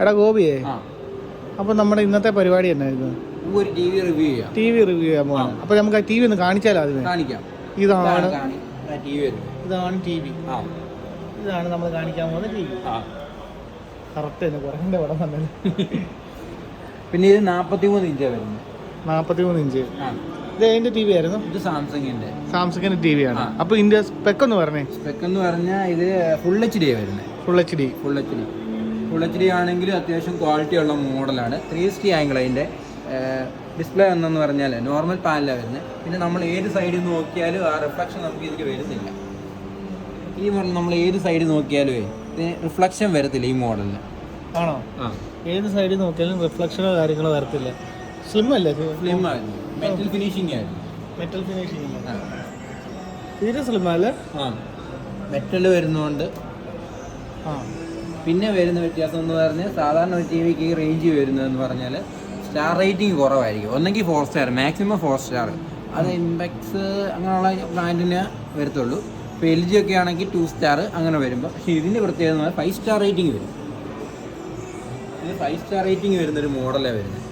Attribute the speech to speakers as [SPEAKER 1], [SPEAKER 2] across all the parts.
[SPEAKER 1] എടാ ഗോപിയേ അപ്പൊ നമ്മുടെ ഇന്നത്തെ പരിപാടി എന്നായിരുന്നു?
[SPEAKER 2] ഒരു ടി വി റിവ്യൂ ചെയ്യാം.
[SPEAKER 1] ടി വി റിവ്യൂ ചെയ്യാൻ പോകണം അപ്പൊ നമുക്ക് ആ ടി വി ഒന്ന് കാണിച്ചാലോ അതിന്?
[SPEAKER 2] കാണിക്കാം.
[SPEAKER 1] ഇതാണ് ഇതാണ് ടി വി ഇതാണ് നമ്മൾ കാണിക്കാൻ പോകുന്ന ടി വി. കറക്റ്റ് തന്നെ കുറേ പടം വന്നത്.
[SPEAKER 2] പിന്നെ ഇത് നാൽപ്പത്തി മൂന്ന് ഇഞ്ചാണ് വരുന്നത്.
[SPEAKER 1] നാൽപ്പത്തി മൂന്ന് ഇഞ്ച് ഇത് എന്റെ ടി വി ആയിരുന്നു?
[SPEAKER 2] ഇത് സാംസങ്ങിന്റെ.
[SPEAKER 1] സാംസങ്ങിന്റെ ടി വി ആണ്. അപ്പൊ ഇതിന്റെ സ്പെക്ക് ഒന്ന് പറഞ്ഞേ.
[SPEAKER 2] സ്പെക്ക് എന്ന് പറഞ്ഞാൽ ഇത് ഫുൾ എച്ച് ഡി വരുന്നത്.
[SPEAKER 1] Full H D
[SPEAKER 2] full H D D ആണെങ്കിൽ അത്യാവശ്യം ക്വാളിറ്റി ഉള്ള മോഡലാണ് ത്രീ സിക്സ്റ്റി ആംഗിൾ അതിന്റെ ഡിസ്പ്ലേ എന്നു പറഞ്ഞാൽ നോർമൽ പാനലാണ് വരുന്നത് പിന്നെ നമ്മൾ ഏത് സൈഡിൽ നോക്കിയാലും ആ റിഫ്ലക്ഷൻ നമുക്ക് ഇതിൽ വരുന്നില്ല. ഈ മോഡൽ നമ്മൾ ഏത് സൈഡിൽ നോക്കിയാലും ഇതിന് റിഫ്ലക്ഷൻ വരത്തില്ല ഈ മോഡലിന്
[SPEAKER 1] ആണോ?
[SPEAKER 2] ആ.
[SPEAKER 1] ഏത് സൈഡിൽ നോക്കിയാലും റിഫ്ലക്ഷനോ കാര്യങ്ങളോ വരത്തില്ല. സ്ലിം അല്ലേ?
[SPEAKER 2] സ്ലിം ആയിരുന്നു മെറ്റൽ ഫിനിഷിംഗ് ആയിരുന്നു
[SPEAKER 1] മെറ്റൽ ഫിനിഷിംഗ്
[SPEAKER 2] ആ.
[SPEAKER 1] തീരെ സ്ലിം അല്ലേ?
[SPEAKER 2] ആ. മെറ്റൽ വരുന്നതുകൊണ്ട്
[SPEAKER 1] ആ.
[SPEAKER 2] പിന്നെ വരുന്ന വ്യത്യാസം എന്ന് പറഞ്ഞാൽ സാധാരണ ഒരു ടി വിക്ക് ഈ റേഞ്ച് വരുന്നതെന്ന് പറഞ്ഞാൽ സ്റ്റാർ റേറ്റിംഗ് കുറവായിരിക്കും. ഒന്നെങ്കിൽ four star maximum four star അത് ഇമ്പെക്സ് അങ്ങനെയുള്ള ബ്രാൻഡിന് വരത്തുള്ളൂ. ഇപ്പോൾ എൽ ജി ഒക്കെ ആണെങ്കിൽ ടു സ്റ്റാർ അങ്ങനെ വരുമ്പോൾ പക്ഷേ ഇതിന്റെ പ്രത്യേകത എന്ന് പറഞ്ഞാൽ ഫൈവ് സ്റ്റാർ റേറ്റിംഗ് വരും. ഇത് ഫൈവ് സ്റ്റാർ റേറ്റിംഗ് വരുന്നൊരു മോഡലാണ് വരുന്നത്.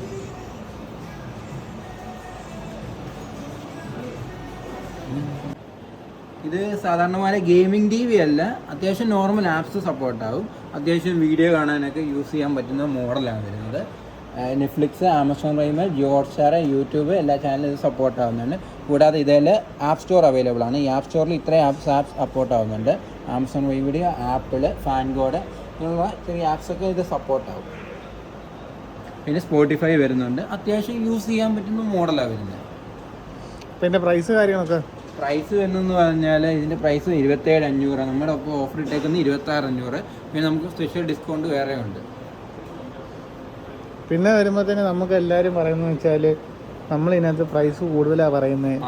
[SPEAKER 2] ഇത് സാധാരണമായ ഗെയിമിംഗ് ടി വി അല്ല. അത്യാവശ്യം നോർമൽ ആപ്സ് സപ്പോർട്ടാവും അത്യാവശ്യം വീഡിയോ കാണാനൊക്കെ യൂസ് ചെയ്യാൻ പറ്റുന്ന മോഡലാണ് വരുന്നത്. Netflix Amazon Prime Jio YouTube എല്ലാ ചാനലും ഇത് സപ്പോർട്ട് ആവുന്നുണ്ട്. കൂടാതെ ഇതിൽ ആപ്പ് സ്റ്റോർ അവൈലബിൾ ആണ്. ഈ ആപ്പ് സ്റ്റോറിൽ ഇത്രയും ആപ്സ് ആപ്സ് സപ്പോർട്ട് ആവുന്നുണ്ട്. ആമസോൺ വൈ വീഡിയോ ആപ്പിൾ ഫാൻഗോഡ് ഇങ്ങനെയുള്ള ചെറിയ ആപ്സൊക്കെ ഇത് സപ്പോർട്ട് ആവും. പിന്നെ സ്പോട്ടിഫൈ വരുന്നുണ്ട്. അത്യാവശ്യം യൂസ് ചെയ്യാൻ പറ്റുന്ന മോഡലാണ് വരുന്നത്.
[SPEAKER 1] പിന്നെ പ്രൈസ് കാര്യങ്ങളൊക്കെ?
[SPEAKER 2] പ്രൈസ് വരുന്നതെന്ന് പറഞ്ഞാൽ ഇതിന്റെ പ്രൈസ് ഇരുപത്തേഴ് അഞ്ഞൂറ് നമ്മുടെ ഒപ്പം ഓഫർ ഇട്ടേക്കുന്നത് ഇരുപത്തി ആറ് അഞ്ഞൂറ് പിന്നെ നമുക്ക് സ്പെഷ്യൽ ഡിസ്കൗണ്ട് വേറെ ഉണ്ട്.
[SPEAKER 1] പിന്നെ വരുമ്പോഴത്തേന് നമുക്ക് എല്ലാവരും പറയുന്നത് വെച്ചാൽ നമ്മൾ ഇതിനകത്ത് പ്രൈസ് കൂടുതലാണ് പറയുന്നത്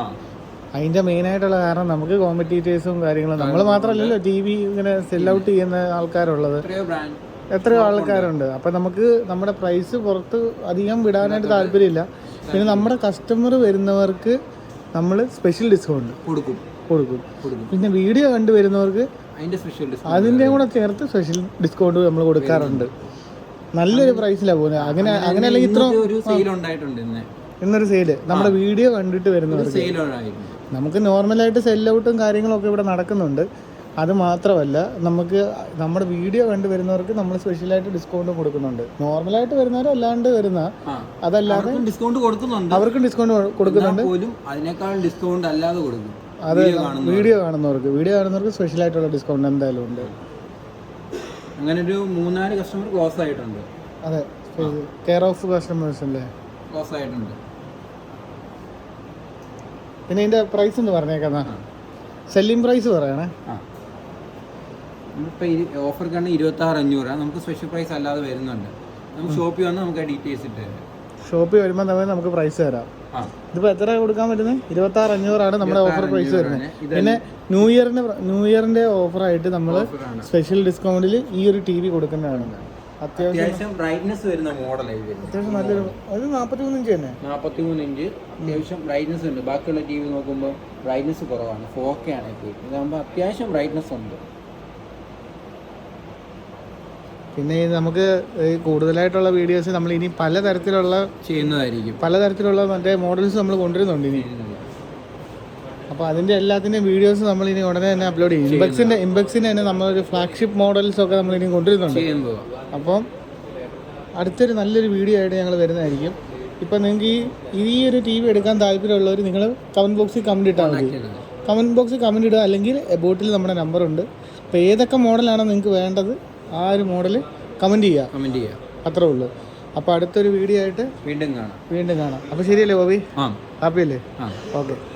[SPEAKER 2] അതിന്റെ
[SPEAKER 1] അതിന്റെ മെയിൻ ആയിട്ടുള്ള കാരണം നമുക്ക് കോമ്പറ്റീറ്റേഴ്സും കാര്യങ്ങളും. നമ്മൾ മാത്രമല്ലല്ലോ ടി വി ഇങ്ങനെ സെൽ ഔട്ട് ചെയ്യുന്ന ആൾക്കാരുള്ളത്.
[SPEAKER 2] എത്രയോ
[SPEAKER 1] ആൾക്കാരുണ്ട്. അപ്പം നമുക്ക് നമ്മുടെ പ്രൈസ് പുറത്ത് അധികം വിടാനായിട്ട് താല്പര്യമില്ല. പിന്നെ നമ്മുടെ കസ്റ്റമർ വരുന്നവർക്ക് നമ്മൾ സ്പെഷ്യൽ ഡിസ്കൗണ്ട്
[SPEAKER 2] കൊടുക്കും.
[SPEAKER 1] കൊടുക്കും. പിന്നെ വീഡിയോ കണ്ടു
[SPEAKER 2] അതിന്റെ സ്പെഷ്യൽ ഡിസ്കൗണ്ട്
[SPEAKER 1] അതിന്റെയും കൂടെ ചേർത്ത് സ്പെഷ്യൽ ഡിസ്കൗണ്ട് നമ്മൾ കൊടുക്കാറുണ്ട്. നല്ലൊരു പ്രൈസിലാണ് പോകുന്നത്. അങ്ങനെ അങ്ങനെ അല്ലെങ്കിൽ ഇത്ര
[SPEAKER 2] ഒരു സെയിൽ ഉണ്ടായിട്ടുണ്ട് ഇന്ന്.
[SPEAKER 1] ഇന്നൊരു സെയിൽ നമ്മുടെ വീഡിയോ കണ്ടിട്ട് വരുന്നവർക്ക് നമുക്ക് നോർമലായിട്ട് സെല്ലൗട്ടും കാര്യങ്ങളൊക്കെ ഇവിടെ നടക്കുന്നുണ്ട്. അത് മാത്രമല്ല നമുക്ക് നമ്മുടെ വീഡിയോ കണ്ടു വരുന്നവർക്ക് നമ്മൾ സ്പെഷ്യലായിട്ട് ഡിസ്കൗണ്ട് കൊടുക്കുന്നുണ്ട്. നോർമലായിട്ട് വരുന്നവരും അല്ലാണ്ട് വരുന്ന അതല്ലാതെ
[SPEAKER 2] ഡിസ്കൗണ്ട് കൊടുക്കുന്നുണ്ട്.
[SPEAKER 1] അവർക്കും ഡിസ്കൗണ്ട് കൊടുക്കുന്നുണ്ട്.
[SPEAKER 2] പോലും അതിനേക്കാൾ ഡിസ്കൗണ്ട് അല്ലാതെ കൊടുക്കും.
[SPEAKER 1] അത്
[SPEAKER 2] വീഡിയോ കാണുന്നു
[SPEAKER 1] വീഡിയോ കാണുന്നവർക്ക്. വീഡിയോ കാണുന്നവർക്ക് സ്പെഷ്യലായിട്ടുള്ള ഡിസ്കൗണ്ട് എന്തായാലും ഉണ്ട്.
[SPEAKER 2] അങ്ങനെ ഒരു മൂന്നാൽ കസ്റ്റമർ ക്ലോസ് ആയിട്ടുണ്ട്.
[SPEAKER 1] അതെ കെയർ ഓഫ് കസ്റ്റമേഴ്സ് അല്ലേ?
[SPEAKER 2] ക്ലോസ് ആയിട്ടുണ്ട്.
[SPEAKER 1] പിന്നെ ഇതിന്റെ പ്രൈസ് ഒന്ന് പറഞ്ഞേക്കാം സെല്ലിംഗ് പ്രൈസ് പറയണേ.
[SPEAKER 2] നമ്മളിപ്പോൾ ഓഫർ കണ്ണ് ഇരുപത്തി ആറ് അഞ്ഞൂറാണ് നമുക്ക് സ്പെഷ്യൽ പ്രൈസ് അല്ലാതെ വരുന്നുണ്ട്. നമുക്ക് ഷോപ്പിൽ വന്ന് നമുക്ക് ഡീറ്റെയിൽസ് ഇട്ട് തരാം.
[SPEAKER 1] ഷോപ്പിൽ വരുമ്പോൾ നമ്മൾ നമുക്ക് പ്രൈസ് തരാം. ഇതിപ്പോൾ എത്ര കൊടുക്കാൻ പറ്റുന്നത്? ഇരുപത്തി ആറ് അഞ്ഞൂറാണ് നമ്മുടെ ഓഫർ പ്രൈസ് വരുന്നത്. പിന്നെ ന്യൂ ഇയറിന്റെ ന്യൂ ഇയറിന്റെ ഓഫറായിട്ട് നമ്മൾ സ്പെഷ്യൽ ഡിസ്കൗണ്ടിൽ ഈ ഒരു ടി വി കൊടുക്കുന്നതാണ്. അത്യാവശ്യം
[SPEAKER 2] ബ്രൈറ്റ്നസ് വരുന്ന മോഡലായി
[SPEAKER 1] അത്യാവശ്യം നല്ലൊരു അത് നാൽപ്പത്തി ഇഞ്ച് തന്നെ.
[SPEAKER 2] നാൽപ്പത്തിമൂന്ന് ഇഞ്ച്. അത്യാവശ്യം ബ്രൈറ്റ്നസ് ഉണ്ട്. ബാക്കിയുള്ള ടി വി നോക്കുമ്പോൾ ബ്രൈറ്റ്നസ് കുറവാണ്. ഫോർ കെ ആണ് ഇപ്പോൾ ഇതാകുമ്പോൾ അത്യാവശ്യം ബ്രൈറ്റ്നസ് ഉണ്ട്.
[SPEAKER 1] പിന്നെ നമുക്ക് കൂടുതലായിട്ടുള്ള വീഡിയോസ് നമ്മൾ ഇനി പലതരത്തിലുള്ള
[SPEAKER 2] ചെയ്യുന്നതായിരിക്കും.
[SPEAKER 1] പലതരത്തിലുള്ള മറ്റേ മോഡൽസ് നമ്മൾ കൊണ്ടുവരുന്നുണ്ട് ഇനി. അപ്പോൾ അതിന്റെ എല്ലാത്തിന്റെയും വീഡിയോസ് നമ്മൾ ഇനി ഉടനെ തന്നെ അപ്ലോഡ് ചെയ്യും. ഇമ്പക്സിന്റെ ഇമ്പക്സിന്റെ തന്നെ നമ്മളൊരു ഫ്ലാഗ്ഷിപ്പ് മോഡൽസ് ഒക്കെ നമ്മൾ ഇനി കൊണ്ടുവരുന്നുണ്ട്. അപ്പം അടുത്തൊരു നല്ലൊരു വീഡിയോ ആയിട്ട് ഞങ്ങൾ വരുന്നതായിരിക്കും. ഇപ്പം നിങ്ങൾക്ക് ഈ ഈ ഒരു ടി വി എടുക്കാൻ താല്പര്യമുള്ളവർ നിങ്ങൾ കമന്റ് ബോക്സിൽ കമന്റ് ഇട്ടാൽ മതി. കമന്റ് ബോക്സിൽ കമന്റ് ഇടുക അല്ലെങ്കിൽ ബോട്ടിൽ നമ്മുടെ നമ്പറുണ്ട് അപ്പോൾ ഏതൊക്കെ മോഡലാണോ നിങ്ങൾക്ക് വേണ്ടത് ആ ഒരു മോഡൽ കമന്റ് ചെയ്യുക
[SPEAKER 2] കമന്റ് ചെയ്യാം.
[SPEAKER 1] അത്രേ ഉള്ളൂ. അപ്പോൾ അടുത്തൊരു വീഡിയോ ആയിട്ട്
[SPEAKER 2] വീണ്ടും കാണാം.
[SPEAKER 1] വീണ്ടും കാണാം. അപ്പോൾ ശരിയല്ലേ ബോബി?
[SPEAKER 2] ആ.
[SPEAKER 1] ഹാപ്പി അല്ലേ?
[SPEAKER 2] ആ.
[SPEAKER 1] ഓക്കെ